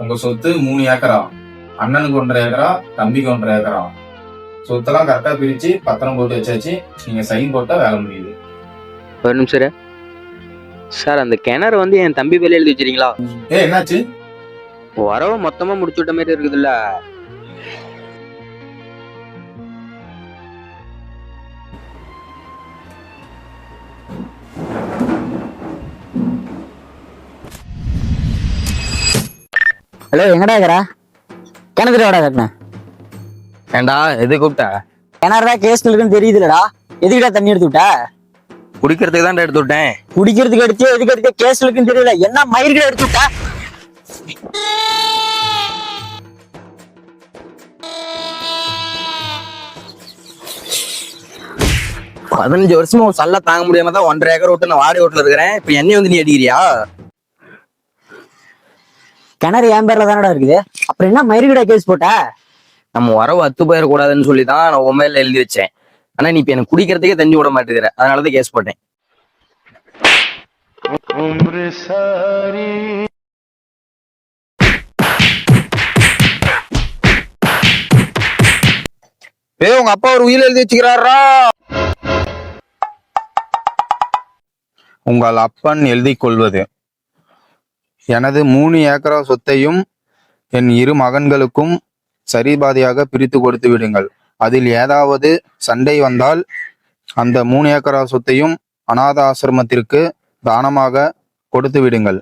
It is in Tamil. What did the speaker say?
உங்க சொத்து மூணு ஏக்கரா? அண்ணனுக்கு ஒன்றரை ஏக்கரா தம்பிக்கு ஒன்றரை ஏக்கரா? சொத்தெல்லாம் கரெக்டா பிரிச்சு பத்திரம் போட்டு வச்சாச்சு. நீங்க சைன் போட்டா வேலை முடியுது. ஒரு நிமிஷம். சார் அந்த கிணறு வந்து என் தம்பி பேர்ல எழுதி வச்சிருக்கீங்களா? ஏ என்னாச்சு? வரவு மொத்தமா முடிச்சு விட்ட மாதிரி இருக்குதுல்ல. ஹலோ எங்கடா இருக்கிறா? கிணத்துல வாடா கட்டின ஏண்டா எது கூப்பிட்ட? கிணறுடா கேஸ்ல இருக்குன்னு தெரியுதுலடா. எதுக்குடா தண்ணி எடுத்து விட்ட? குடிக்கிறதுக்கு தான் எடுத்து விட்டேன். குடிக்கிறதுக்கு எடுத்து எதுக்கு எடுத்து கேஸ்ல இருக்குன்னு தெரியல. என்ன மயிர்களை எடுத்து விட்ட? பதினஞ்சு வருஷமா உன் சல்ல தாங்க முடியாம தான் ஒன்றரை ஏக்கர் விட்டு நான் வாடகை வீட்டுல இருக்கிறேன். இப்ப என்னைய வந்து நீ அடிக்கிறியா? கிணறு என் பேர்ல தானடா இருக்குது? அப்புறம் என்ன மயிர்கடா கேஸ் போட்ட? நம்ம வரவு அத்து போயிடக்கூடாதுன்னு சொல்லி தான் நான் உன் மேல எழுதி வச்சேன். ஆனா நீ இப்ப எனக்கு குடிக்கிறதுக்கே தண்ணி விட மாட்டேங்கிற. அதனாலதான் கேஸ் போட்டேன். ஏய் உங்க அப்பா ஒரு உயிர் எழுதி வச்சுக்கிறாரா? உங்கள் அப்பன் எழுதிக் கொள்வது எனது மூணு ஏக்கரா சொத்தையும் என் இரு மகன்களுக்கும் சரிபாதியாக பிரித்து கொடுத்து விடுங்கள். அதில் ஏதாவது சண்டை வந்தால் அந்த மூணு ஏக்கரா சொத்தையும் அநாத ஆசிரமத்திற்கு தானமாக கொடுத்து விடுங்கள்.